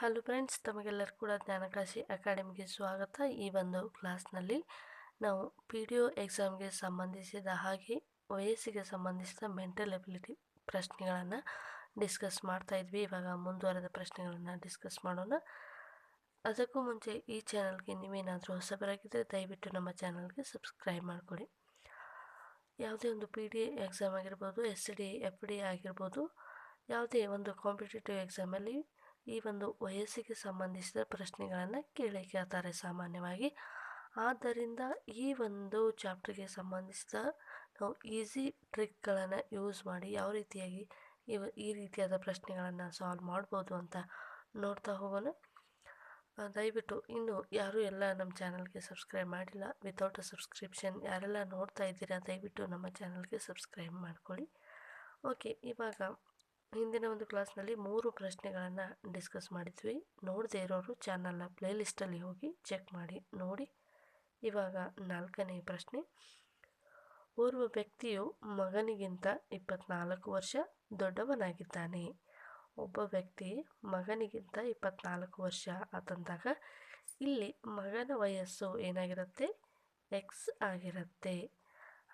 Hello friends ತಮಗೆಲ್ಲರೂ ಕೂಡ ಜ್ಞಾನಕಾಶಿ ಅಕಾಡೆಮಿಗೆ ಸ್ವಾಗತ. ಈ ಒಂದು ಕ್ಲಾಸ್ನಲ್ಲಿ ನಾವು ಪಿ ಡಿ ಒ ಎಕ್ಸಾಮ್ಗೆ ಸಂಬಂಧಿಸಿದ ಹಾಗೆ ವಯಸ್ಸಿಗೆ ಸಂಬಂಧಿಸಿದ ಮೆಂಟಲ್ ಎಬಿಲಿಟಿ ಪ್ರಶ್ನೆಗಳನ್ನು ಡಿಸ್ಕಸ್ ಮಾಡ್ತಾ ಇದ್ವಿ. ಇವಾಗ ಮುಂದುವರೆದ ಪ್ರಶ್ನೆಗಳನ್ನು ಡಿಸ್ಕಸ್ ಮಾಡೋಣ. ಅದಕ್ಕೂ ಮುಂಚೆ ಈ ಚಾನಲ್ಗೆ ನೀವೇನಾದರೂ ಹೊಸಬರಾಗಿದ್ದರೆ ದಯವಿಟ್ಟು ನಮ್ಮ ಚಾನಲ್ಗೆ ಸಬ್ಸ್ಕ್ರೈಬ್ ಮಾಡಿಕೊಡಿ. ಯಾವುದೇ ಒಂದು ಪಿ ಡಿ ಎಕ್ಸಾಮ್ ಆಗಿರ್ಬೋದು, ಎಸ್ ಡಿ, ಎಫ್ ಡಿ ಆಗಿರ್ಬೋದು, ಯಾವುದೇ ಒಂದು ಕಾಂಪಿಟೇಟಿವ್ ಎಕ್ಸಾಮಲ್ಲಿ ಈ ಒಂದು ವಯಸ್ಸಿಗೆ ಸಂಬಂಧಿಸಿದ ಪ್ರಶ್ನೆಗಳನ್ನು ಕೇಳಿ ಕೇಳ್ತಾರೆ ಸಾಮಾನ್ಯವಾಗಿ. ಆದ್ದರಿಂದ ಈ ಒಂದು ಚಾಪ್ಟರ್ಗೆ ಸಂಬಂಧಿಸಿದ ನಾವು ಈಸಿ ಟ್ರಿಕ್ಗಳನ್ನು ಯೂಸ್ ಮಾಡಿ ಯಾವ ರೀತಿಯಾಗಿ ಇವ ಈ ರೀತಿಯಾದ ಪ್ರಶ್ನೆಗಳನ್ನು ಸಾಲ್ವ್ ಮಾಡ್ಬೋದು ಅಂತ ನೋಡ್ತಾ ಹೋಗೋಣ. ದಯವಿಟ್ಟು ಇನ್ನು ಯಾರು ಎಲ್ಲ ನಮ್ಮ ಚಾನಲ್ಗೆ ಸಬ್ಸ್ಕ್ರೈಬ್ ಮಾಡಿಲ್ಲ ವಿತೌಟ್ ಅ ಸಬ್ಸ್ಕ್ರಿಪ್ಷನ್ ಯಾರೆಲ್ಲ ನೋಡ್ತಾ ಇದ್ದೀರಾ, ದಯವಿಟ್ಟು ನಮ್ಮ ಚಾನಲ್ಗೆ ಸಬ್ಸ್ಕ್ರೈಬ್ ಮಾಡ್ಕೊಳ್ಳಿ. ಓಕೆ ಇವಾಗ ಹಿಂದಿನ ಒಂದು ಕ್ಲಾಸ್ನಲ್ಲಿ ಮೂರು ಪ್ರಶ್ನೆಗಳನ್ನು ಡಿಸ್ಕಸ್ ಮಾಡಿದ್ವಿ. ನೋಡದೇ ಇರೋರು ಚಾನಲ್ನ ಪ್ಲೇಲಿಸ್ಟಲ್ಲಿ ಹೋಗಿ ಚೆಕ್ ಮಾಡಿ, ನೋಡಿ. ಇವಾಗ ನಾಲ್ಕನೇ ಪ್ರಶ್ನೆ. ಓರ್ವ ವ್ಯಕ್ತಿಯು ಮಗನಿಗಿಂತ ಇಪ್ಪತ್ನಾಲ್ಕು ವರ್ಷ ದೊಡ್ಡವನಾಗಿದ್ದಾನೆ. ಒಬ್ಬ ವ್ಯಕ್ತಿ ಮಗನಿಗಿಂತ ಇಪ್ಪತ್ನಾಲ್ಕು ವರ್ಷ ಆತಂದಾಗ ಇಲ್ಲಿ ಮಗನ ವಯಸ್ಸು ಏನಾಗಿರುತ್ತೆ? ಎಕ್ಸ್ ಆಗಿರುತ್ತೆ.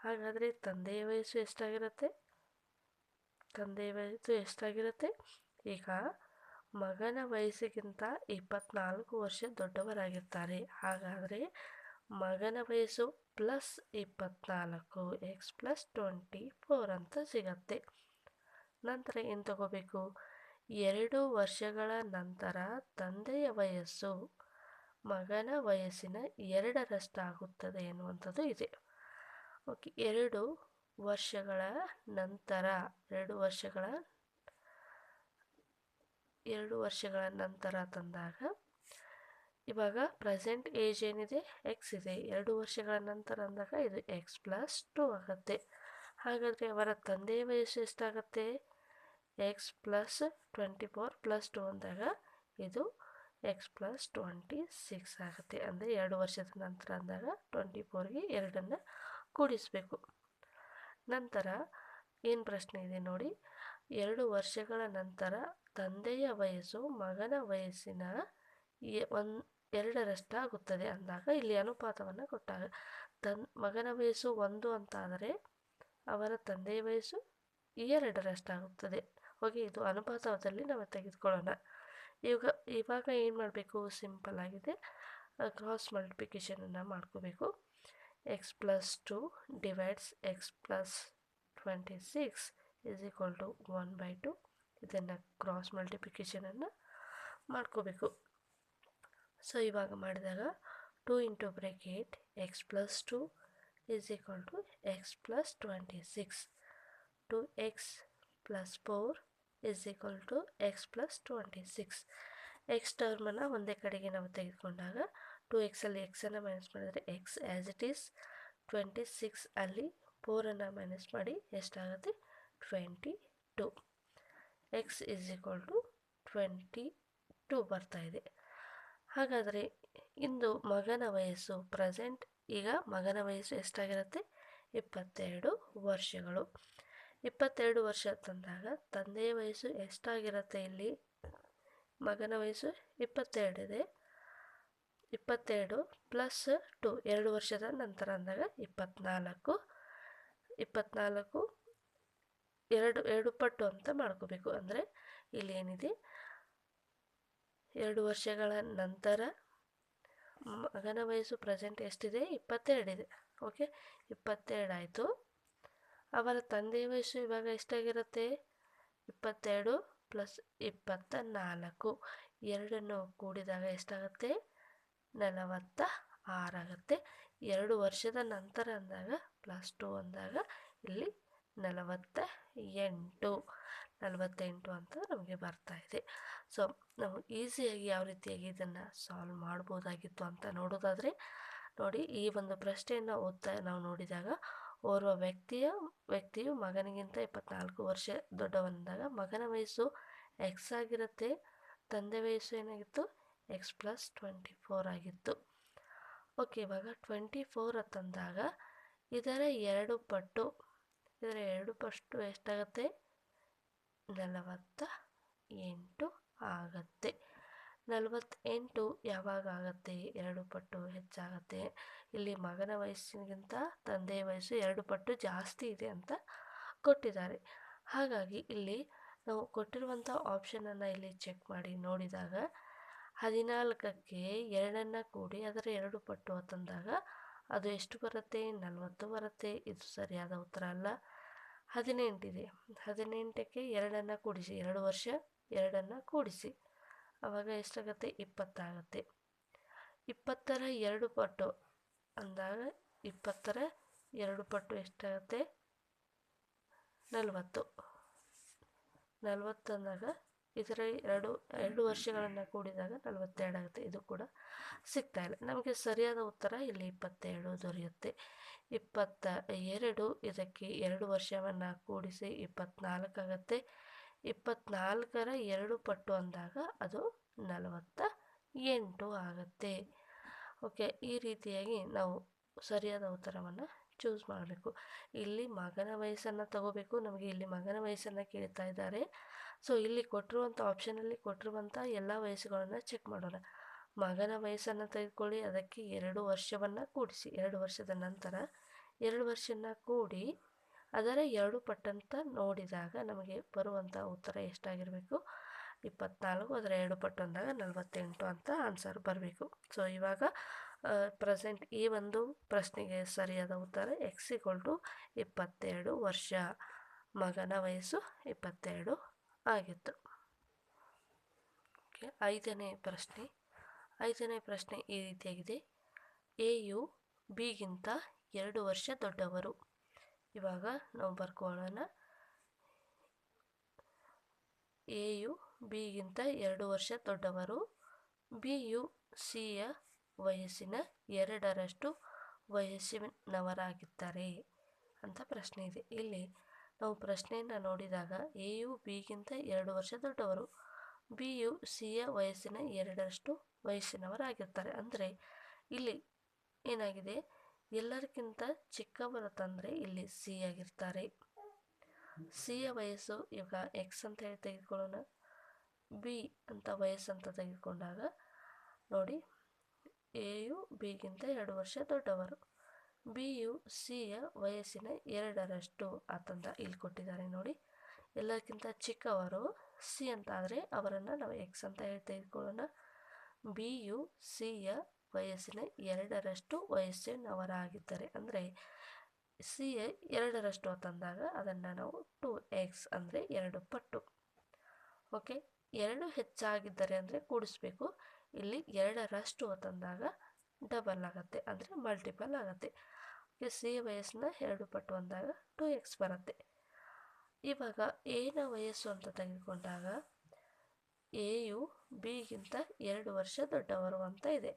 ಹಾಗಾದರೆ ತಂದೆಯ ವಯಸ್ಸು ಎಷ್ಟಾಗಿರುತ್ತೆ? ತಂದೆಯ ವಯಸ್ಸು ಎಷ್ಟಾಗಿರುತ್ತೆ ಈಗ ಮಗನ ವಯಸ್ಸಿಗಿಂತ ಇಪ್ಪತ್ನಾಲ್ಕು ವರ್ಷ ದೊಡ್ಡವರಾಗಿರ್ತಾರೆ. ಹಾಗಾದರೆ ಮಗನ ವಯಸ್ಸು ಪ್ಲಸ್ ಇಪ್ಪತ್ನಾಲ್ಕು ಎಕ್ಸ್ ಪ್ಲಸ್ ಟ್ವೆಂಟಿ ಫೋರ್ ಅಂತ ಸಿಗತ್ತೆ. ನಂತರ ಏನು ತಗೋಬೇಕು? ಎರಡು ವರ್ಷಗಳ ನಂತರ ತಂದೆಯ ವಯಸ್ಸು ಮಗನ ವಯಸ್ಸಿನ ಎರಡರಷ್ಟಾಗುತ್ತದೆ ಎನ್ನುವಂಥದ್ದು ಇದೆ. ಓಕೆ ಎರಡು ವರ್ಷಗಳ ನಂತರ, ಎರಡು ವರ್ಷಗಳ ಎರಡು ವರ್ಷಗಳ ನಂತರ ತಂದಾಗ, ಇವಾಗ ಪ್ರೆಸೆಂಟ್ ಏಜ್ ಏನಿದೆ? ಎಕ್ಸ್ ಇದೆ. ಎರಡು ವರ್ಷಗಳ ನಂತರ ಅಂದಾಗ ಇದು ಎಕ್ಸ್ ಪ್ಲಸ್ ಟು ಆಗುತ್ತೆ. ಹಾಗಾದರೆ ಅವರ ತಂದೆಯ ವಯಸ್ಸು ಎಷ್ಟಾಗುತ್ತೆ? X plus twenty four plus two ಅಂದಾಗ ಇದು ಎಕ್ಸ್ ಪ್ಲಸ್ ಟ್ವೆಂಟಿ ಸಿಕ್ಸ್ ಆಗುತ್ತೆ. ಅಂದರೆ ಎರಡು ವರ್ಷದ ನಂತರ ಅಂದಾಗ ಟ್ವೆಂಟಿ ಫೋರ್ಗೆ ಎರಡನ್ನು ಕೂಡಿಸಬೇಕು. ನಂತರ ಏನು ಪ್ರಶ್ನೆ ಇದೆ ನೋಡಿ. ಎರಡು ವರ್ಷಗಳ ನಂತರ ತಂದೆಯ ವಯಸ್ಸು ಮಗನ ವಯಸ್ಸಿನ ಒಂದು ಎರಡರಷ್ಟಾಗುತ್ತದೆ ಅಂದಾಗ ಇಲ್ಲಿ ಅನುಪಾತವನ್ನು ಕೊಟ್ಟಾಗ ತನ್ ಮಗನ ವಯಸ್ಸು ಒಂದು ಅಂತಾದರೆ ಅವರ ತಂದೆಯ ವಯಸ್ಸು ಎರಡರಷ್ಟಾಗುತ್ತದೆ. ಹೋಗಿ ಇದು ಅನುಪಾತದಲ್ಲಿ ನಾವು ತೆಗೆದುಕೊಳ್ಳೋಣ. ಇವಾಗ ಇವಾಗ ಏನು ಮಾಡಬೇಕು? ಸಿಂಪಲ್ ಆಗಿದೆ. ಕ್ರಾಸ್ ಮಲ್ಟಿಪ್ಲಿಕೇಶನನ್ನು ಮಾಡ್ಕೋಬೇಕು. Plus two divides X plus twenty six is equal to one by two ಇದನ್ನು ಕ್ರಾಸ್ ಮಲ್ಟಿಪ್ಲಿಕೇಶನನ್ನು ಮಾಡ್ಕೋಬೇಕು. ಸೊ ಇವಾಗ ಮಾಡಿದಾಗ two into bracket X plus two is equal to X plus twenty six two X plus four is equal to X plus twenty six X ಟರ್ಮನ್ನು ಒಂದೇ ಕಡೆಗೆ ನಾವು ತೆಗೆದುಕೊಂಡಾಗ two ಎಕ್ಸಲ್ಲಿ ಎಕ್ಸನ್ನು ಮೈನಸ್ ಮಾಡಿದರೆ X as it is twenty six ಅಲ್ಲಿ ಫೋರನ್ನು minus ಮಾಡಿ ಎಷ್ಟಾಗುತ್ತೆ? Twenty two x is equal to twenty two ಬರ್ತಾ ಇದೆ. ಹಾಗಾದರೆ ಇಂದು ಮಗನ ವಯಸ್ಸು ಪ್ರೆಸೆಂಟ್ ಈಗ ಮಗನ ವಯಸ್ಸು ಎಷ್ಟಾಗಿರುತ್ತೆ? ಇಪ್ಪತ್ತೆರಡು ವರ್ಷಗಳು. ಇಪ್ಪತ್ತೆರಡು ವರ್ಷ ತಂದಾಗ ತಂದೆಯ ವಯಸ್ಸು ಎಷ್ಟಾಗಿರುತ್ತೆ ಇಲ್ಲಿ? ಮಗನ ವಯಸ್ಸು ಇಪ್ಪತ್ತೆರಡಿದೆ. ಇಪ್ಪತ್ತೆರಡು ಪ್ಲಸ್ ಟು, ಎರಡು ವರ್ಷದ ನಂತರ ಅಂದಾಗ ಇಪ್ಪತ್ನಾಲ್ಕು. ಇಪ್ಪತ್ನಾಲ್ಕು, ಎರಡು ಎರಡು ಪಟ್ಟು ಅಂತ ಮಾಡ್ಕೋಬೇಕು. ಅಂದರೆ ಇಲ್ಲಿ ಏನಿದೆ? ಎರಡು ವರ್ಷಗಳ ನಂತರ ಮಗನ ವಯಸ್ಸು ಪ್ರೆಸೆಂಟ್ ಎಷ್ಟಿದೆ? ಇಪ್ಪತ್ತೆರಡಿದೆ ಓಕೆ ಇಪ್ಪತ್ತೆರಡು ಆಯಿತು. ಅವರ ತಂದೆಯ ವಯಸ್ಸು ಇವಾಗ ಎಷ್ಟಾಗಿರುತ್ತೆ? ಇಪ್ಪತ್ತೆರಡು ಪ್ಲಸ್ ಇಪ್ಪತ್ತ ನಾಲ್ಕು ಎರಡನ್ನು ಕೂಡಿದಾಗ ಎಷ್ಟಾಗುತ್ತೆ? ನಲವತ್ತ ಆರಾಗತ್ತೆ. ಎರಡು ವರ್ಷದ ನಂತರ ಅಂದಾಗ ಪ್ಲಸ್ ಟು ಅಂದಾಗ ಇಲ್ಲಿ ನಲವತ್ತ ಎಂಟು. ನಲವತ್ತೆಂಟು ಅಂತ ನಮಗೆ ಬರ್ತಾ ಇದೆ. ಸೊ ನಾವು ಈಸಿಯಾಗಿ ಯಾವ ರೀತಿಯಾಗಿ ಇದನ್ನು ಸಾಲ್ವ್ ಮಾಡ್ಬೋದಾಗಿತ್ತು ಅಂತ ನೋಡೋದಾದರೆ, ನೋಡಿ ಈ ಒಂದು ಪ್ರಶ್ನೆಯನ್ನು ಓದ್ತಾ ನಾವು ನೋಡಿದಾಗ, ಓರ್ವ ವ್ಯಕ್ತಿಯ, ವ್ಯಕ್ತಿಯು ಮಗನಿಗಿಂತ ಇಪ್ಪತ್ನಾಲ್ಕು ವರ್ಷ ದೊಡ್ಡವನಾದಾಗ ಮಗನ ವಯಸ್ಸು ಎಕ್ಸ್ ಆಗಿರುತ್ತೆ, ತಂದೆ ವಯಸ್ಸು ಏನಾಗಿತ್ತು? ಎಕ್ಸ್ ಪ್ಲಸ್ ಟ್ವೆಂಟಿ ಫೋರ್ ಆಗಿತ್ತು. ಓಕೆ ಇವಾಗ ಟ್ವೆಂಟಿ ಫೋರ್ ತಂದಾಗ ಇದರ ಎರಡು ಪಟ್ಟು, ಇದರ ಎರಡು ಪಟ್ಟು ಎಷ್ಟಾಗುತ್ತೆ? ನಲವತ್ತ ಎಂಟು ಆಗತ್ತೆ. ನಲವತ್ತೆಂಟು ಯಾವಾಗ ಆಗುತ್ತೆ? ಎರಡು ಪಟ್ಟು ಹೆಚ್ಚಾಗತ್ತೆ. ಇಲ್ಲಿ ಮಗನ ವಯಸ್ಸಿಗಿಂತ ತಂದೆಯ ವಯಸ್ಸು ಎರಡು ಪಟ್ಟು ಜಾಸ್ತಿ ಇದೆ ಅಂತ ಕೊಟ್ಟಿದ್ದಾರೆ. ಹಾಗಾಗಿ ಇಲ್ಲಿ ನಾವು ಕೊಟ್ಟಿರುವಂಥ ಆಪ್ಷನನ್ನು ಇಲ್ಲಿ ಚೆಕ್ ಮಾಡಿ ನೋಡಿದಾಗ ಹದಿನಾಲ್ಕಕ್ಕೆ ಎರಡನ್ನು ಕೂಡಿ ಅದರ ಎರಡು ಪಟ್ಟು ಅಂತಂದಾಗ ಅದು ಎಷ್ಟು ಬರುತ್ತೆ? ನಲವತ್ತು ಬರುತ್ತೆ? ಇದು ಸರಿಯಾದ ಉತ್ತರ ಅಲ್ಲ. ಹದಿನೆಂಟಿದೆ. ಹದಿನೆಂಟಕ್ಕೆ ಎರಡನ್ನು ಕೂಡಿಸಿ. ಎರಡು ವರ್ಷ ಎರಡನ್ನು ಕೂಡಿಸಿ. ಆವಾಗ ಎಷ್ಟಾಗುತ್ತೆ? ಇಪ್ಪತ್ತಾಗುತ್ತೆ. ಇಪ್ಪತ್ತರ ಎರಡು ಪಟ್ಟು ಅಂದಾಗ ಇಪ್ಪತ್ತರ ಎರಡು ಪಟ್ಟು ಎಷ್ಟಾಗುತ್ತೆ? ನಲವತ್ತು. ನಲವತ್ತು ಅಂದಾಗ ಇದರ ಎರಡು ಎರಡು ವರ್ಷಗಳನ್ನು ಕೂಡಿದಾಗ ನಲವತ್ತೆರಡು ಆಗುತ್ತೆ. ಇದು ಕೂಡ ಸಿಗ್ತಾ ಇಲ್ಲ. ನಮಗೆ ಸರಿಯಾದ ಉತ್ತರ ಇಲ್ಲಿ ಇಪ್ಪತ್ತೆರಡು ದೊರೆಯುತ್ತೆ. ಇಪ್ಪತ್ತ, ಎರಡು ಇದಕ್ಕೆ ಎರಡು ವರ್ಷವನ್ನು ಕೂಡಿಸಿ ಇಪ್ಪತ್ನಾಲ್ಕು ಆಗುತ್ತೆ. ಇಪ್ಪತ್ನಾಲ್ಕರ ಎರಡು ಪಟ್ಟು ಅಂದಾಗ ಅದು ನಲವತ್ತ ಎಂಟು ಆಗುತ್ತೆ. ಓಕೆ, ಈ ರೀತಿಯಾಗಿ ನಾವು ಸರಿಯಾದ ಉತ್ತರವನ್ನು ಚೂಸ್ ಮಾಡಬೇಕು. ಇಲ್ಲಿ ಮಗನ ವಯಸ್ಸನ್ನು ತಗೋಬೇಕು, ನಮಗೆ ಇಲ್ಲಿ ಮಗನ ವಯಸ್ಸನ್ನು ಕೇಳ್ತಾ ಇದ್ದಾರೆ. ಸೊ ಇಲ್ಲಿ ಕೊಟ್ಟಿರುವಂಥ ಆಪ್ಷನಲ್ಲಿ ಕೊಟ್ಟಿರುವಂಥ ಎಲ್ಲ ವಯಸ್ಸುಗಳನ್ನು ಚೆಕ್ ಮಾಡೋಣ. ಮಗನ ವಯಸ್ಸನ್ನು ತೆಗೆದುಕೊಳ್ಳಿ, ಅದಕ್ಕೆ ಎರಡು ವರ್ಷವನ್ನು ಕೂಡಿಸಿ. ಎರಡು ವರ್ಷದ ನಂತರ ಎರಡು ವರ್ಷನ ಕೂಡಿ ಅದರ ಎರಡು ಪಟ್ಟಂತ ನೋಡಿದಾಗ ನಮಗೆ ಬರುವಂಥ ಉತ್ತರ ಎಷ್ಟಾಗಿರಬೇಕು? ಇಪ್ಪತ್ನಾಲ್ಕು, ಅದರ ಎರಡು ಪಟ್ಟು ಅಂದಾಗ ನಲವತ್ತೆಂಟು ಅಂತ ಆನ್ಸರ್ ಬರಬೇಕು. ಸೊ ಇವಾಗ ಪ್ರೆಸೆಂಟ್ ಈ ಒಂದು ಪ್ರಶ್ನೆಗೆ ಸರಿಯಾದ ಉತ್ತರ ಎಕ್ಸ್ ಇಕ್ವಲ್ ಟು ಇಪ್ಪತ್ತೆರಡು ವರ್ಷ ಮಗನ ವಯಸ್ಸು ಇಪ್ಪತ್ತೆರಡು ಆಗಿತ್ತು. ಓಕೆ ಐದನೇ ಪ್ರಶ್ನೆ ಐದನೇ ಪ್ರಶ್ನೆ ಈ ರೀತಿಯಾಗಿದೆ. ಎ ಯು ಬಿಗಿಂತ ಎರಡು ವರ್ಷ ದೊಡ್ಡವರು. ಇವಾಗ ನಾವು ಬರ್ಕೊಳ್ಳೋಣ. ಎ ಯು ಬಿಗಿಂತ ಎರಡು ವರ್ಷ ದೊಡ್ಡವರು. ಬಿ ಯು ಸಿಯ ವಯಸ್ಸಿನ ಎರಡರಷ್ಟು ವಯಸ್ಸಿನವರಾಗಿದ್ದಾರೆ ಅಂತ ಪ್ರಶ್ನೆ ಇದೆ. ಇಲ್ಲಿ ನಾವು ಪ್ರಶ್ನೆಯನ್ನು ನೋಡಿದಾಗ ಎ ಯು ಬಿಗಿಂತ ಎರಡು ವರ್ಷ ದೊಡ್ಡವರು. ಬಿ ಯು ಸಿಯ ವಯಸ್ಸಿನ ಎರಡರಷ್ಟು ವಯಸ್ಸಿನವರಾಗಿರ್ತಾರೆ. ಅಂದರೆ ಇಲ್ಲಿ ಏನಾಗಿದೆ? ಎಲ್ಲರಿಗಿಂತ ಚಿಕ್ಕವರು ತಂದರೆ ಇಲ್ಲಿ ಸಿ ಆಗಿರ್ತಾರೆ ಸಿಯ ವಯಸ್ಸು ಇವಾಗ ಎಕ್ಸ್ ಅಂತ ಹೇಳಿ ತೆಗೆದುಕೊಳ್ಳೋಣ. ಬಿ ಅಂತ ವಯಸ್ಸು ಅಂತ ತೆಗೆದುಕೊಂಡಾಗ ನೋಡಿ ಎ ಯು ಬಿಗಿಂತ ಎರಡು ವರ್ಷ ದೊಡ್ಡವರು. ಬಿ ಯು ಸಿಯ ವಯಸ್ಸಿನ ಎರಡರಷ್ಟು ಅಂತಂದ ಇಲ್ಲಿ ಕೊಟ್ಟಿದ್ದಾರೆ ನೋಡಿ. ಎಲ್ಲಕ್ಕಿಂತ ಚಿಕ್ಕವರು ಸಿ ಅಂತ ಆದರೆ ಅವರನ್ನು ನಾವು ಎಕ್ಸ್ ಅಂತ ತೆಗೆದುಕೊಳ್ಳೋಣ ಬಿ ಯು ಸಿಯ ವಯಸ್ಸಿನ ಎರಡರಷ್ಟು ವಯಸ್ಸಿನವರಾಗಿದ್ದಾರೆ ಅಂದರೆ ಸಿ ಎರಡರಷ್ಟು ಅಂತಂದಾಗ ಅದನ್ನು ನಾವು ಟು ಎಕ್ಸ್ ಅಂದರೆ ಎರಡು ಪಟ್ಟು. ಓಕೆ? ಎರಡು ಹೆಚ್ಚಾಗಿದ್ದಾರೆ ಅಂದರೆ ಕೂಡಿಸ್ಬೇಕು. ಇಲ್ಲಿ ಎರಡರಷ್ಟು ಅಂತಂದಾಗ ಡಬಲ್ ಆಗುತ್ತೆ, ಅಂದರೆ ಮಲ್ಟಿಪಲ್ ಆಗುತ್ತೆ. ಈ ಸಿ ವಯಸ್ಸನ್ನ ಎರಡು ಪಟ್ಟು ಅಂದಾಗ ಟು ಎಕ್ಸ್ ಬರುತ್ತೆ. ಇವಾಗ ಎನ ವಯಸ್ಸು ಅಂತ ತೆಗೆದುಕೊಂಡಾಗ ಎ ಯು ಬಿಗಿಂತ ಎರಡು ವರ್ಷ ದೊಡ್ಡವರು ಅಂತ ಇದೆ.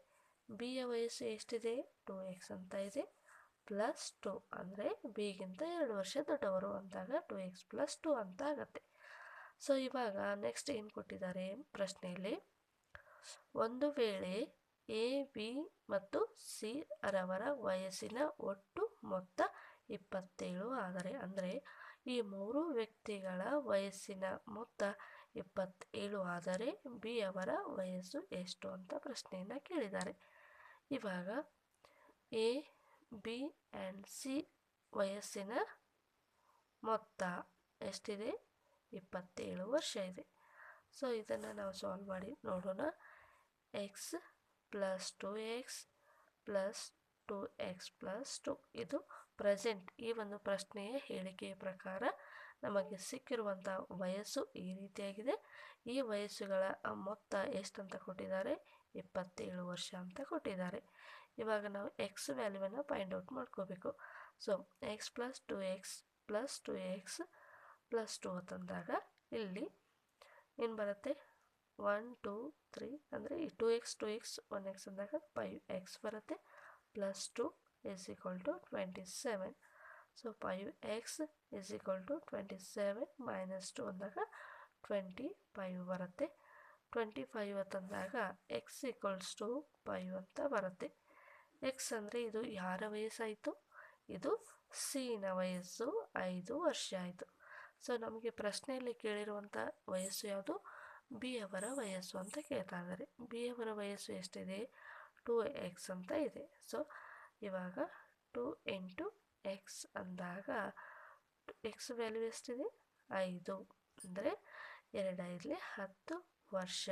ಬಿಯ ವಯಸ್ಸು ಎಷ್ಟಿದೆ? ಟು ಎಕ್ಸ್ ಅಂತ ಇದೆ. ಪ್ಲಸ್ ಟು ಅಂದರೆ ಬಿಗಿಂತ ಎರಡು ವರ್ಷ ದೊಡ್ಡವರು ಅಂದಾಗ ಟು ಎಕ್ಸ್ ಪ್ಲಸ್ ಟು ಅಂತ ಆಗುತ್ತೆ. ಸೊ ಇವಾಗ ನೆಕ್ಸ್ಟ್ ಏನು ಕೊಟ್ಟಿದ್ದಾರೆ ಪ್ರಶ್ನೆಯಲ್ಲಿ? ಒಂದು ವೇಳೆ ಎ, ಬಿ ಮತ್ತು ಸಿ ರವರ ವಯಸ್ಸಿನ ಒಟ್ಟು ಮೊತ್ತ ಇಪ್ಪತ್ತೇಳು ಆದರೆ, ಅಂದರೆ ಈ ಮೂರು ವ್ಯಕ್ತಿಗಳ ವಯಸ್ಸಿನ ಮೊತ್ತ ಇಪ್ಪತ್ತೇಳು ಆದರೆ ಬಿ ಅವರ ವಯಸ್ಸು ಎಷ್ಟು ಅಂತ ಪ್ರಶ್ನೆಯನ್ನು ಕೇಳಿದ್ದಾರೆ. ಇವಾಗ ಎ, ಬಿ ಆ್ಯಂಡ್ ಸಿ ವಯಸ್ಸಿನ ಮೊತ್ತ ಎಷ್ಟಿದೆ? ಇಪ್ಪತ್ತೇಳು ವರ್ಷ ಇದೆ. ಸೊ ಇದನ್ನು ನಾವು ಸಾಲ್ವ್ ಮಾಡಿ ನೋಡೋಣ. X plus two x plus two x plus two ಇದು ಪ್ರೆಸೆಂಟ್ ಈ ಒಂದು ಪ್ರಶ್ನೆಯ ಹೇಳಿಕೆಯ ಪ್ರಕಾರ ನಮಗೆ ಸಿಕ್ಕಿರುವಂಥ ವಯಸ್ಸು ಈ ರೀತಿಯಾಗಿದೆ. ಈ ವಯಸ್ಸುಗಳ ಮೊತ್ತ ಎಷ್ಟಂತ ಕೊಟ್ಟಿದ್ದಾರೆ? ಇಪ್ಪತ್ತೇಳು ವರ್ಷ ಅಂತ ಕೊಟ್ಟಿದ್ದಾರೆ. ಇವಾಗ ನಾವು ಎಕ್ಸ್ ವ್ಯಾಲ್ಯೂವನ್ನು ಫೈಂಡ್ ಔಟ್ ಮಾಡ್ಕೋಬೇಕು. So x plus two x plus two x plus two ತಂದಾಗ ಇಲ್ಲಿ ಏನು ಬರುತ್ತೆ? ಒನ್ ಟೂ ತ್ರೀ ಅಂದರೆ ಈ two x two x one x ಅಂದಾಗ ಫೈವ್ ಎಕ್ಸ್ ಬರುತ್ತೆ. Plus two is equal to twenty seven so five x is equal to twenty seven minus two ಅಂದಾಗ twenty five ಬರುತ್ತೆ. ಟ್ವೆಂಟಿ ಫೈವ್ ಅಂತಂದಾಗ x equals to five ಅಂತ ಬರುತ್ತೆ. X ಅಂದರೆ ಇದು ಯಾರ ವಯಸ್ಸಾಯಿತು? ಇದು ಸಿನ ವಯಸ್ಸು ಐದು ವರ್ಷ ಆಯಿತು. ಸೊ ನಮಗೆ ಪ್ರಶ್ನೆಯಲ್ಲಿ ಕೇಳಿರುವಂಥ ವಯಸ್ಸು ಯಾವುದು? ಬಿ ಅವರ ವಯಸ್ಸು ಅಂತ ಕೇಳ್ತಾ ಇದ್ದಾರೆ ಬಿ ಅವರ ವಯಸ್ಸು ಎಷ್ಟಿದೆ? ಟು ಎಕ್ಸ್ ಅಂತ ಇದೆ. ಸೊ, ಇವಾಗ ಟು ಇಂಟು ಎಕ್ಸ್ ಅಂದಾಗ ಎಕ್ಸ್ ವ್ಯಾಲ್ಯೂ ಎಷ್ಟಿದೆ? ಐದು. ಅಂದರೆ ಎರಡು ಐದಲಿ ಹತ್ತು ವರ್ಷ.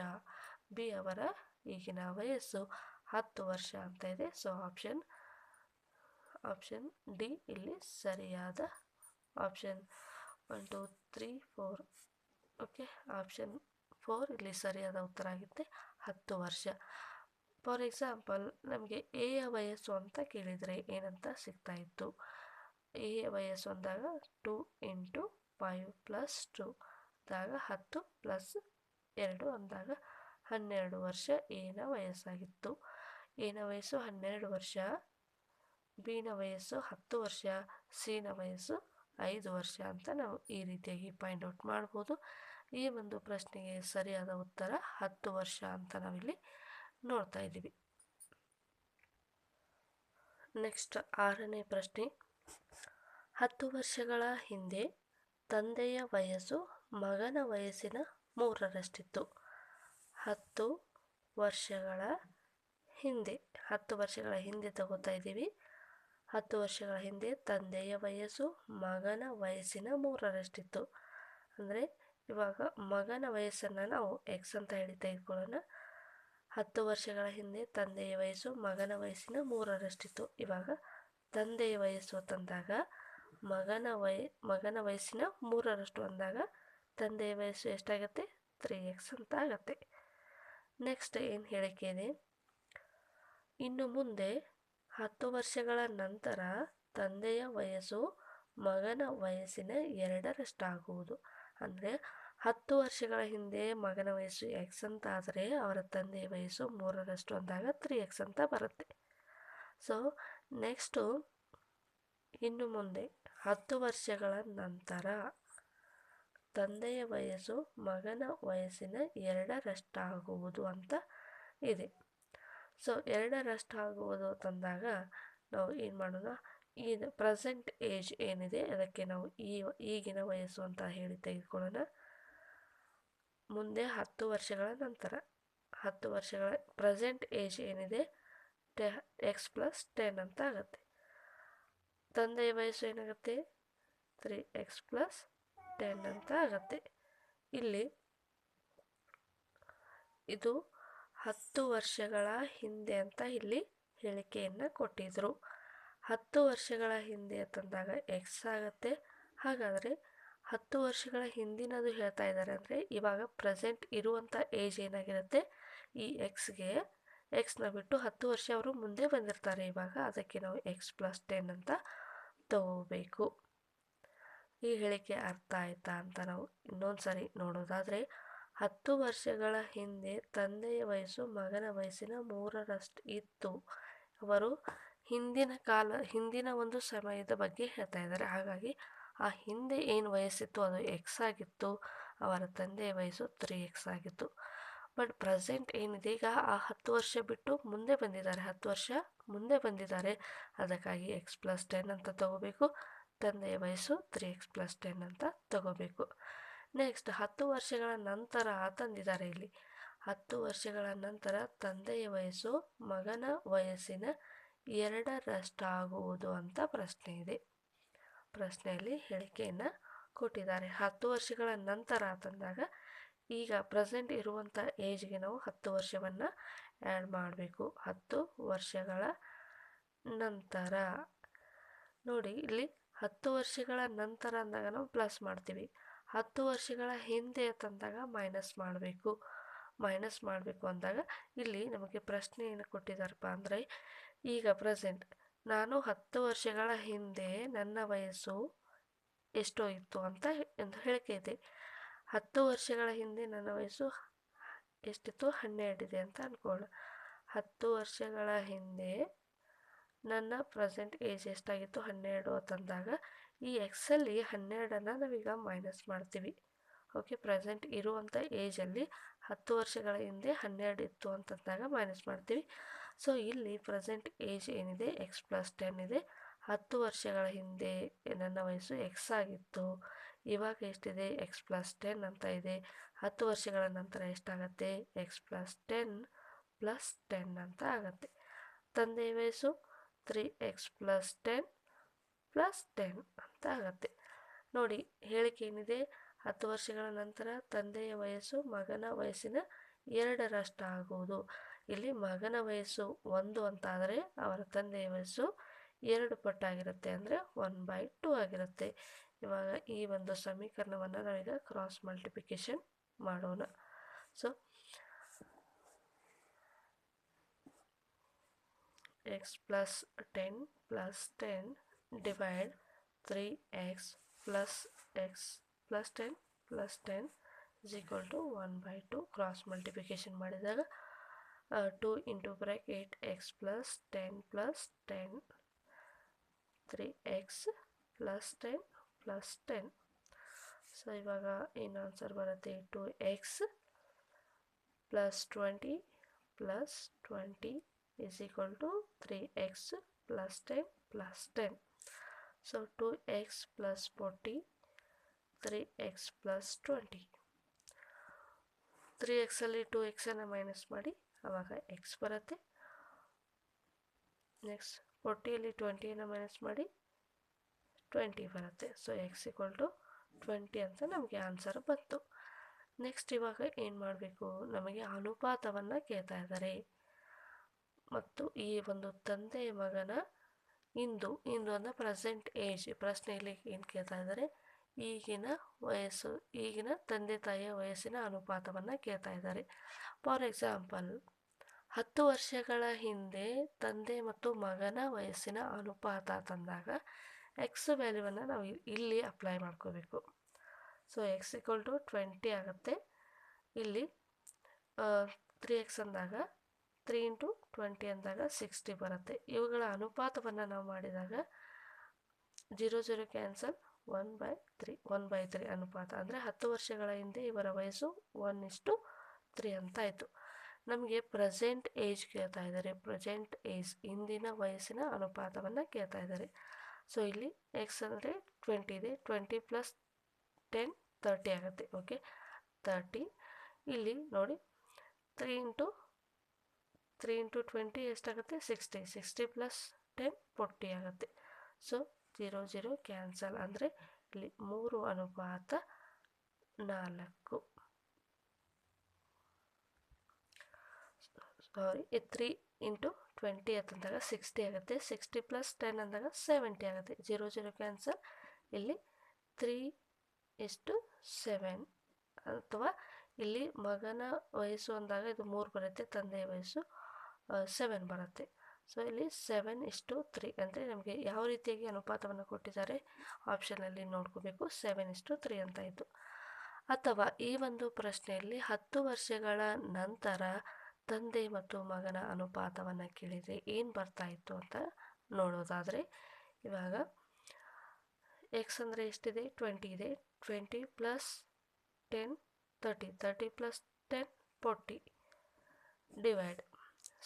ಬಿ ಅವರ ಈಗಿನ ವಯಸ್ಸು ಹತ್ತು ವರ್ಷ ಅಂತ ಇದೆ. ಸೊ, ಆಪ್ಷನ್ ಆಪ್ಷನ್ ಡಿ ಇಲ್ಲಿ ಸರಿಯಾದ option. One, two, three, four. Okay, option four ಇಲ್ಲಿ ಸರಿಯಾದ ಉತ್ತರ ಆಗುತ್ತೆ ಹತ್ತು ವರ್ಷ. ಫಾರ್ ಎಕ್ಸಾಂಪಲ್ ನಮಗೆ ಎಯ ವಯಸ್ಸು ಅಂತ ಕೇಳಿದರೆ ಏನಂತ ಸಿಗ್ತಾ ಇತ್ತು? ಎ ವಯಸ್ಸು ಅಂದಾಗ two into five plus two ಅಂದಾಗ ಹತ್ತು ಪ್ಲಸ್ ಎರಡು ಅಂದಾಗ ಹನ್ನೆರಡು ವರ್ಷ ಎನ ವಯಸ್ಸಾಗಿತ್ತು. ಎನ ವಯಸ್ಸು ಹನ್ನೆರಡು ವರ್ಷ ಬಿನ ವಯಸ್ಸು ಹತ್ತು ವರ್ಷ ಸಿನ ವಯಸ್ಸು ಐದು ವರ್ಷ ಅಂತ ನಾವು ಈ ರೀತಿಯಾಗಿ ಫೈಂಡ್ ಔಟ್ ಮಾಡ್ಬೋದು. ಈ ಒಂದು ಪ್ರಶ್ನೆಗೆ ಸರಿಯಾದ ಉತ್ತರ ಹತ್ತು ವರ್ಷ ಅಂತ ನಾವಿಲ್ಲಿ ನೋಡ್ತಾ ಇದ್ದೀವಿ. ನೆಕ್ಸ್ಟ್ ಆರನೇ ಪ್ರಶ್ನೆ. ಹತ್ತು ವರ್ಷಗಳ ಹಿಂದೆ ತಂದೆಯ ವಯಸ್ಸು ಮಗನ ವಯಸ್ಸಿನ ಮೂರರಷ್ಟಿತ್ತು. ಹತ್ತು ವರ್ಷಗಳ ಹಿಂದೆ, ಹತ್ತು ವರ್ಷಗಳ ಹಿಂದೆ ತಗೋತಾ ಇದ್ದೀವಿ. ಹತ್ತು ವರ್ಷಗಳ ಹಿಂದೆ ತಂದೆಯ ವಯಸ್ಸು ಮಗನ ವಯಸ್ಸಿನ ಮೂರರಷ್ಟಿತ್ತು. ಅಂದರೆ ಇವಾಗ ಮಗನ ವಯಸ್ಸನ್ನು ನಾವು ಎಕ್ಸ್ ಅಂತ ಹೇಳಿ ತೆಗೆದುಕೊಳ್ಳೋಣ. ಹತ್ತು ವರ್ಷಗಳ ಹಿಂದೆ ತಂದೆಯ ವಯಸ್ಸು ಮಗನ ವಯಸ್ಸಿನ ಮೂರರಷ್ಟಿತ್ತು. ಇವಾಗ ತಂದೆಯ ವಯಸ್ಸು ತಂದಾಗ ಮಗನ ವಯ, ಮಗನ ವಯಸ್ಸಿನ ಮೂರರಷ್ಟು ಅಂದಾಗ ತಂದೆಯ ವಯಸ್ಸು ಎಷ್ಟಾಗತ್ತೆ? ತ್ರೀ ಎಕ್ಸ್ ಅಂತ ಆಗತ್ತೆ. ನೆಕ್ಸ್ಟ್ ಏನು ಹೇಳಿಕೆ ಇದೆ? ಇನ್ನು ಮುಂದೆ ಹತ್ತು ವರ್ಷಗಳ ನಂತರ ತಂದೆಯ ವಯಸ್ಸು ಮಗನ ವಯಸ್ಸಿನ ಎರಡರಷ್ಟಾಗುವುದು. ಅಂದರೆ ಹತ್ತು ವರ್ಷಗಳ ಹಿಂದೆ ಮಗನ ವಯಸ್ಸು ಎಕ್ಸ್ ಅಂತ ಆದರೆ ಅವರ ತಂದೆಯ ವಯಸ್ಸು ಮೂರರಷ್ಟು ಅಂದಾಗ ತ್ರೀ ಎಕ್ಸ್ ಅಂತ ಬರುತ್ತೆ. ಸೊ ನೆಕ್ಸ್ಟು ಇನ್ನು ಮುಂದೆ ಹತ್ತು ವರ್ಷಗಳ ನಂತರ ತಂದೆಯ ವಯಸ್ಸು ಮಗನ ವಯಸ್ಸಿನ ಎರಡರಷ್ಟಾಗುವುದು ಅಂತ ಇದೆ. ಸೊ ಎರಡರಷ್ಟಾಗುವುದು ತಂದಾಗ ನಾವು ಏನು ಮಾಡೋಣ? ಈ ಪ್ರೆಸೆಂಟ್ ಏಜ್ ಏನಿದೆ ಅದಕ್ಕೆ ನಾವು ಈ ಈಗಿನ ವಯಸ್ಸು ಅಂತ ಹೇಳಿ ತೆಗೆದುಕೊಳ್ಳೋಣ. ಮುಂದೆ ಹತ್ತು ವರ್ಷಗಳ ನಂತರ, ಹತ್ತು ವರ್ಷಗಳ ಪ್ರೆಸೆಂಟ್ ಏಜ್ ಏನಿದೆ, ಟೆ, ಎಕ್ಸ್ ಪ್ಲಸ್ ಟೆನ್ ಅಂತ ಆಗುತ್ತೆ. ತಂದೆಯ ವಯಸ್ಸು ಏನಾಗುತ್ತೆ, ತ್ರೀ, ಎಕ್ಸ್ ಪ್ಲಸ್ ಟೆನ್ ಅಂತ ಆಗುತ್ತೆ. ಇಲ್ಲಿ ಇದು ಹತ್ತು ವರ್ಷಗಳ ಹಿಂದೆ ಅಂತ ಇಲ್ಲಿ ಹೇಳಿಕೆಯನ್ನು ಕೊಟ್ಟಿದ್ದರು ಹತ್ತು ವರ್ಷಗಳ ಹಿಂದೆ ತಂದಾಗ ಎಕ್ಸ್ ಆಗುತ್ತೆ. ಹಾಗಾದರೆ ಹತ್ತು ವರ್ಷಗಳ ಹಿಂದಿನದು ಹೇಳ್ತಾ ಇದ್ದಾರೆ ಅಂದರೆ ಇವಾಗ ಪ್ರೆಸೆಂಟ್ ಇರುವಂಥ ಏಜ್ ಏನಾಗಿರುತ್ತೆ? ಈ ಎಕ್ಸ್ಗೆ ಎಕ್ಸ್ನ ಬಿಟ್ಟು ಹತ್ತು ವರ್ಷ ಅವರು ಮುಂದೆ ಬಂದಿರ್ತಾರೆ. ಇವಾಗ ಅದಕ್ಕೆ ನಾವು ಎಕ್ಸ್ ಪ್ಲಸ್ ಟೆನ್ ಅಂತ ತಗೋಬೇಕು. ಈ ಹೇಳಿಕೆ ಅರ್ಥ ಆಯ್ತಾ ಅಂತ ನಾವು ಇನ್ನೊಂದು ಸಾರಿ ನೋಡೋದಾದರೆ ಹತ್ತು ವರ್ಷಗಳ ಹಿಂದೆ ತಂದೆಯ ವಯಸ್ಸು ಮಗನ ವಯಸ್ಸಿನ ಮೂರರಷ್ಟು ಇತ್ತು. ಅವರು ಹಿಂದಿನ ಕಾಲ, ಹಿಂದಿನ ಒಂದು ಸಮಯದ ಬಗ್ಗೆ ಹೇಳ್ತಾ ಇದ್ದಾರೆ. ಹಾಗಾಗಿ ಆ ಹಿಂದೆ ಏನು ವಯಸ್ಸಿತ್ತು, ಅದು ಎಕ್ಸ್ ಆಗಿತ್ತು, ಅವರ ತಂದೆಯ ವಯಸ್ಸು ತ್ರೀ ಎಕ್ಸ್ ಆಗಿತ್ತು. ಬಟ್ ಪ್ರೆಸೆಂಟ್ ಏನಿದೆ, ಈಗ ಆ ಹತ್ತು ವರ್ಷ ಬಿಟ್ಟು ಮುಂದೆ ಬಂದಿದ್ದಾರೆ. ಹತ್ತು ವರ್ಷ ಮುಂದೆ ಬಂದಿದ್ದಾರೆ. ಅದಕ್ಕಾಗಿ ಎಕ್ಸ್ ಪ್ಲಸ್ ಟೆನ್ ಅಂತ ತಗೋಬೇಕು. ತಂದೆಯ ವಯಸ್ಸು ತ್ರೀ ಎಕ್ಸ್ ಪ್ಲಸ್ ಟೆನ್ ಅಂತ ತಗೋಬೇಕು. ನೆಕ್ಸ್ಟ್ ಹತ್ತು ವರ್ಷಗಳ ನಂತರ ತಂದಿದ್ದಾರೆ ಇಲ್ಲಿ. ಹತ್ತು ವರ್ಷಗಳ ನಂತರ ತಂದೆಯ ವಯಸ್ಸು ಮಗನ ವಯಸ್ಸಿನ ಎರಡರಷ್ಟಾಗುವುದು ಅಂತ ಪ್ರಶ್ನೆ ಇದೆ. ಪ್ರಶ್ನೆಯಲ್ಲಿ ಹೇಳಿಕೆಯನ್ನು ಕೊಟ್ಟಿದ್ದಾರೆ. ಹತ್ತು ವರ್ಷಗಳ ನಂತರ ಅಂತಂದಾಗ ಈಗ ಪ್ರೆಸೆಂಟ್ ಇರುವಂಥ ಏಜ್ಗೆ ನಾವು ಹತ್ತು ವರ್ಷವನ್ನು ಆ್ಯಡ್ ಮಾಡಬೇಕು. ಹತ್ತು ವರ್ಷಗಳ ನಂತರ. ನೋಡಿ, ಇಲ್ಲಿ ಹತ್ತು ವರ್ಷಗಳ ನಂತರ ಅಂದಾಗ ನಾವು ಪ್ಲಸ್ ಮಾಡ್ತೀವಿ. ಹತ್ತು ವರ್ಷಗಳ ಹಿಂದೆ ತಂದಾಗ ಮೈನಸ್ ಮಾಡಬೇಕು. ಮೈನಸ್ ಮಾಡಬೇಕು ಅಂದಾಗ ಇಲ್ಲಿ ನಮಗೆ ಪ್ರಶ್ನೆ ಏನು ಕೊಟ್ಟಿದ್ದಾರಪ್ಪ ಅಂದರೆ ಈಗ ಪ್ರೆಸೆಂಟ್. ನಾನು ಹತ್ತು ವರ್ಷಗಳ ಹಿಂದೆ ನನ್ನ ವಯಸ್ಸು ಎಷ್ಟೋ ಇತ್ತು ಅಂತ ಎಂದು ಹೇಳಿಕೆ ಹತ್ತು ವರ್ಷಗಳ ಹಿಂದೆ ನನ್ನ ವಯಸ್ಸು ಎಷ್ಟಿತ್ತು ಹನ್ನೆರಡಿದೆ ಅಂತ ಅಂದ್ಕೊಳ್ಳ ಹತ್ತು ವರ್ಷಗಳ ಹಿಂದೆ ನನ್ನ ಪ್ರೆಸೆಂಟ್ ಏಜ್ ಎಷ್ಟಾಗಿತ್ತು ಹನ್ನೆರಡು ಅಂತಂದಾಗ ಈ ಎಕ್ಸಲ್ಲಿ ಹನ್ನೆರಡನ್ನು ನಾವೀಗ ಮೈನಸ್ ಮಾಡ್ತೀವಿ. ಓಕೆ, ಪ್ರೆಸೆಂಟ್ ಇರುವಂಥ ಏಜಲ್ಲಿ ಹತ್ತು ವರ್ಷಗಳ ಹಿಂದೆ ಹನ್ನೆರಡು ಇತ್ತು ಅಂತಂದಾಗ ಮೈನಸ್ ಮಾಡ್ತೀವಿ. ಸೊ, ಇಲ್ಲಿ ಪ್ರೆಸೆಂಟ್ ಏಜ್ ಏನಿದೆ? ಎಕ್ಸ್ ಪ್ಲಸ್ ಟೆನ್ ಇದೆ. ಹತ್ತು ವರ್ಷಗಳ ಹಿಂದೆ ನನ್ನ ವಯಸ್ಸು ಎಕ್ಸ್ ಆಗಿತ್ತು. ಇವಾಗ ಎಷ್ಟಿದೆ? ಎಕ್ಸ್ ಪ್ಲಸ್ ಟೆನ್ ಅಂತ ಇದೆ. ಹತ್ತು ವರ್ಷಗಳ ನಂತರ ಎಷ್ಟಾಗತ್ತೆ? X plus ten plus ten ಅಂತ ಆಗತ್ತೆ. ತಂದೆಯ ವಯಸ್ಸು three x plus ten plus ten ಅಂತ ಆಗತ್ತೆ. ನೋಡಿ, ಹೇಳಿಕೆ ಏನಿದೆ? ಹತ್ತು ವರ್ಷಗಳ ನಂತರ ತಂದೆಯ ವಯಸ್ಸು ಮಗನ ವಯಸ್ಸಿನ ಎರಡರಷ್ಟಾಗುವುದು ಇಲ್ಲಿ ಮಗನ ವಯಸ್ಸು ಒಂದು ಅಂತಾದರೆ ಅವರ ತಂದೆಯ ವಯಸ್ಸು ಎರಡು ಪಟ್ಟಾಗಿರುತ್ತೆ ಅಂದರೆ ಒನ್ ಬೈ ಟು ಆಗಿರುತ್ತೆ. ಇವಾಗ ಈ ಒಂದು ಸಮೀಕರಣವನ್ನು ನಾವೀಗ ಕ್ರಾಸ್ ಮಲ್ಟಿಪ್ಲಿಕೇಶನ್ ಮಾಡೋಣ. So x plus ten plus ten divide three x plus x plus ten plus ten is equal to one by two cross multiplication ಮಾಡಿದಾಗ two into into x plus ten plus ten three x plus ten plus ten so ಇವಾಗ ಏನು answer ಬರುತ್ತೆ two x plus twenty plus twenty is equal to 3x plus 10 plus 10. So 2x plus 40, 3x plus 20. 3x ಅಲ್ಲಿ 2x ಅನ್ನು minus ಮಾಡಿ ಆವಾಗ x ಬರುತ್ತೆ. Next ಫೋರ್ಟಿಯಲ್ಲಿ ಟ್ವೆಂಟಿಯನ್ನು ಮೈನಸ್ ಮಾಡಿ ಟ್ವೆಂಟಿ ಬರುತ್ತೆ. So x equal to twenty ಅಂತ ನಮಗೆ ಆನ್ಸರ್ ಬಂತು. ನೆಕ್ಸ್ಟ್ ಇವಾಗ ಏನು ಮಾಡಬೇಕು? ನಮಗೆ ಅನುಪಾತವನ್ನು ಕೇಳ್ತಾ ಇದ್ದಾರೆ. ಮತ್ತು ಈ ಒಂದು ತಂದೆ ಮಗನ ಇಂದು ಇಂದು ಅಂದರೆ ಪ್ರೆಸೆಂಟ್ ಏಜ್ ಪ್ರಶ್ನೆಯಲ್ಲಿ ಏನು ಕೇಳ್ತಾ ಇದ್ದಾರೆ? ಈಗಿನ ವಯಸ್ಸು, ಈಗಿನ ತಂದೆ ತಾಯಿಯ ವಯಸ್ಸಿನ ಅನುಪಾತವನ್ನು ಕೇಳ್ತಾ ಇದ್ದಾರೆ. ಫಾರ್ ಎಕ್ಸಾಂಪಲ್ ಹತ್ತು ವರ್ಷಗಳ ಹಿಂದೆ ತಂದೆ ಮತ್ತು ಮಗನ ವಯಸ್ಸಿನ ಅನುಪಾತ ತಂದಾಗ ಎಕ್ಸ್ ವ್ಯಾಲ್ಯೂವನ್ನು ನಾವು ಇಲ್ಲಿ ಅಪ್ಲೈ ಮಾಡ್ಕೋಬೇಕು. So x equal to twenty ಆಗುತ್ತೆ. ಇಲ್ಲಿ ತ್ರೀ ಎಕ್ಸ್ ಅಂದಾಗ ತ್ರೀ ಇಂಟು ಟ್ವೆಂಟಿ ಅಂದಾಗ ಸಿಕ್ಸ್ಟಿ ಬರುತ್ತೆ. ಇವುಗಳ ಅನುಪಾತವನ್ನು ನಾವು ಮಾಡಿದಾಗ zero zero cancel one by three, one by three ಅನುಪಾತ. ಅಂದರೆ ಹತ್ತು ವರ್ಷಗಳ ಹಿಂದೆ ಇವರ ವಯಸ್ಸು ಒನ್ ಇಷ್ಟು ತ್ರೀ ಅಂತ ಆಯಿತು. ನಮಗೆ ಪ್ರೆಸೆಂಟ್ ಏಜ್ ಕೇಳ್ತಾ ಇದ್ದಾರೆ. ಪ್ರೆಸೆಂಟ್ ಏಜ್ ಇಂದಿನ ವಯಸ್ಸಿನ ಅನುಪಾತವನ್ನು ಕೇಳ್ತಾ ಇದ್ದಾರೆ. ಸೊ ಇಲ್ಲಿ ಎಕ್ಸ್ ಅಂದರೆ ಟ್ವೆಂಟಿ ಇದೆ. ಟ್ವೆಂಟಿ ಪ್ಲಸ್ ಟೆನ್ ತರ್ಟಿ ಆಗುತ್ತೆ. ಓಕೆ ತರ್ಟಿ ಇಲ್ಲಿ ನೋಡಿ three into three into twenty ಎಷ್ಟಾಗುತ್ತೆ? Sixty sixty plus ten forty ಆಗುತ್ತೆ. ಸೊ ಜೀರೋ ಜೀರೋ ಕ್ಯಾನ್ಸಲ್ ಅಂದರೆ ಇಲ್ಲಿ ಮೂರು ಅನುಪಾತ ನಾಲ್ಕು. ಸಾರಿ ತ್ರೀ ಇಂಟು ಟ್ವೆಂಟಿ ಅಂತಂದಾಗ ಸಿಕ್ಸ್ಟಿ ಆಗುತ್ತೆ. ಸಿಕ್ಸ್ಟಿ ಪ್ಲಸ್ ಟೆನ್ ಅಂದಾಗ ಸೆವೆಂಟಿ ಆಗುತ್ತೆ. ಜೀರೋ ಜೀರೋ ಕ್ಯಾನ್ಸಲ್ ಇಲ್ಲಿ ತ್ರೀ ಇಷ್ಟು ಸೆವೆನ್ ಅಥವಾ ಇಲ್ಲಿ ಮಗನ ವಯಸ್ಸು ಅಂದಾಗ ಇದು ಮೂರು ಬರುತ್ತೆ, ತಂದೆಯ ವಯಸ್ಸು ಸೆವೆನ್ ಬರುತ್ತೆ. ಸೊ ಇಲ್ಲಿ ಸೆವೆನ್ ಇಷ್ಟು ತ್ರೀ ಅಂದರೆ ನಮಗೆ ಯಾವ ರೀತಿಯಾಗಿ ಅನುಪಾತವನ್ನು ಕೊಟ್ಟಿದ್ದಾರೆ ಆಪ್ಷನಲ್ಲಿ ನೋಡ್ಕೋಬೇಕು. ಸೆವೆನ್ ಇಷ್ಟು ತ್ರೀ ಅಂತ ಇತ್ತು ಅಥವಾ ಈ ಒಂದು ಪ್ರಶ್ನೆಯಲ್ಲಿ ಹತ್ತು ವರ್ಷಗಳ ನಂತರ ತಂದೆ ಮತ್ತು ಮಗನ ಅನುಪಾತವನ್ನು ಕೇಳಿದರೆ ಏನು ಬರ್ತಾ ಇತ್ತು ಅಂತ ನೋಡೋದಾದರೆ ಇವಾಗ ಎಕ್ಸ್ ಅಂದರೆ ಎಷ್ಟಿದೆ? ಟ್ವೆಂಟಿ ಇದೆ. Twenty plus ten thirty thirty plus ten forty divide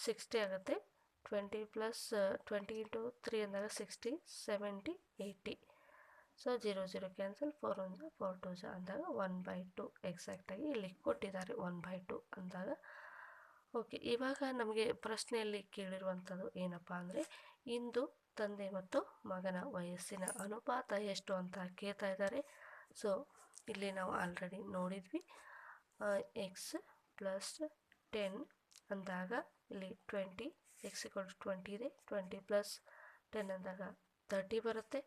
sixty ಆಗುತ್ತೆ. Twenty plus twenty into three ಅಂದಾಗ sixty seventy eighty so zero zero cancel four one ಜಾ ಫೋರ್ ಟು ಜಾ ಅಂದಾಗ ಒನ್ ಬೈ ಟು ಎಕ್ಸಾಕ್ಟಾಗಿ ಇಲ್ಲಿ ಕೊಟ್ಟಿದ್ದಾರೆ ಒನ್ ಬೈ ಟು ಅಂದಾಗ. Okay ಇವಾಗ ನಮಗೆ ಪ್ರಶ್ನೆಯಲ್ಲಿ ಕೇಳಿರುವಂಥದ್ದು ಏನಪ್ಪ ಅಂದರೆ, ಇಂದು ತಂದೆ ಮತ್ತು ಮಗನ ವಯಸ್ಸಿನ ಅನುಪಾತ ಎಷ್ಟು ಅಂತ ಕೇಳ್ತಾ ಇದ್ದಾರೆ. ಸೊ ಇಲ್ಲಿ ನಾವು ಆಲ್ರೆಡಿ ನೋಡಿದ್ವಿ. ಎಕ್ಸ್ ಪ್ಲಸ್ ಟೆನ್ ಅಂದಾಗ ಇಲ್ಲಿ twenty x equal to twenty ಇದೆ. ಟ್ವೆಂಟಿ ಪ್ಲಸ್ ಟೆನ್ ಅಂದಾಗ ತರ್ಟಿ ಬರುತ್ತೆ.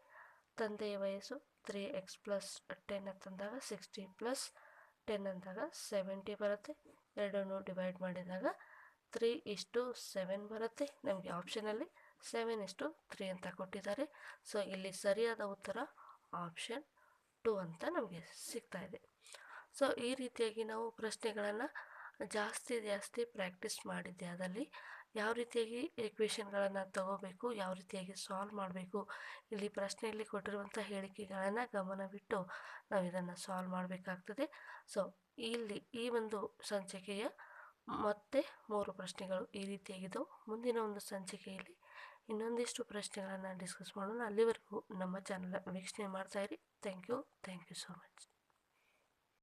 ತಂದೆಯ ವಯಸ್ಸು ತ್ರೀ ಎಕ್ಸ್ ಪ್ಲಸ್ ಟೆನ್ ಅಂತಂದಾಗ ಸಿಕ್ಸ್ಟಿ ಪ್ಲಸ್ ಟೆನ್ ಅಂದಾಗ ಸೆವೆಂಟಿ ಬರುತ್ತೆ. ಎರಡನ್ನು ಡಿವೈಡ್ ಮಾಡಿದಾಗ ತ್ರೀ ಇಷ್ಟು ಸೆವೆನ್ ಬರುತ್ತೆ. ನಮಗೆ ಆಪ್ಷನಲ್ಲಿ ಸೆವೆನ್ ಇಷ್ಟು ತ್ರೀ ಅಂತ ಕೊಟ್ಟಿದ್ದಾರೆ. ಸೊ, ಇಲ್ಲಿ ಸರಿಯಾದ ಉತ್ತರ ಆಪ್ಷನ್ ಟು ಅಂತ ನಮಗೆ ಸಿಗ್ತಾ ಇದೆ. ಸೊ, ಈ ರೀತಿಯಾಗಿ ನಾವು ಪ್ರಶ್ನೆಗಳನ್ನು ಜಾಸ್ತಿ ಜಾಸ್ತಿ ಪ್ರಾಕ್ಟೀಸ್ ಮಾಡಿದ್ದೆ ಅದರಲ್ಲಿ. ಯಾವ ರೀತಿಯಾಗಿ ಎಕ್ವೇಷನ್ಗಳನ್ನು ತಗೋಬೇಕು, ಯಾವ ರೀತಿಯಾಗಿ ಸಾಲ್ವ್ ಮಾಡಬೇಕು, ಇಲ್ಲಿ ಪ್ರಶ್ನೆಯಲ್ಲಿ ಕೊಟ್ಟಿರುವಂಥ ಹೇಳಿಕೆಗಳನ್ನು ಗಮನವಿಟ್ಟು ನಾವು ಇದನ್ನು ಸಾಲ್ವ್ ಮಾಡಬೇಕಾಗ್ತದೆ. ಸೊ ಇಲ್ಲಿ ಈ ಒಂದು ಸಂಚಿಕೆಯ ಮತ್ತೆ ಮೂರು ಪ್ರಶ್ನೆಗಳು ಈ ರೀತಿಯಾಗಿದ್ದವು. ಮುಂದಿನ ಒಂದು ಸಂಚಿಕೆಯಲ್ಲಿ ಇನ್ನೊಂದಿಷ್ಟು ಪ್ರಶ್ನೆಗಳನ್ನು ಡಿಸ್ಕಸ್ ಮಾಡೋಣ. ಅಲ್ಲಿವರೆಗೂ ನಮ್ಮ ಚಾನಲ್ ವೀಕ್ಷಣೆ ಮಾಡ್ತಾಯಿರಿ thank you thank you so much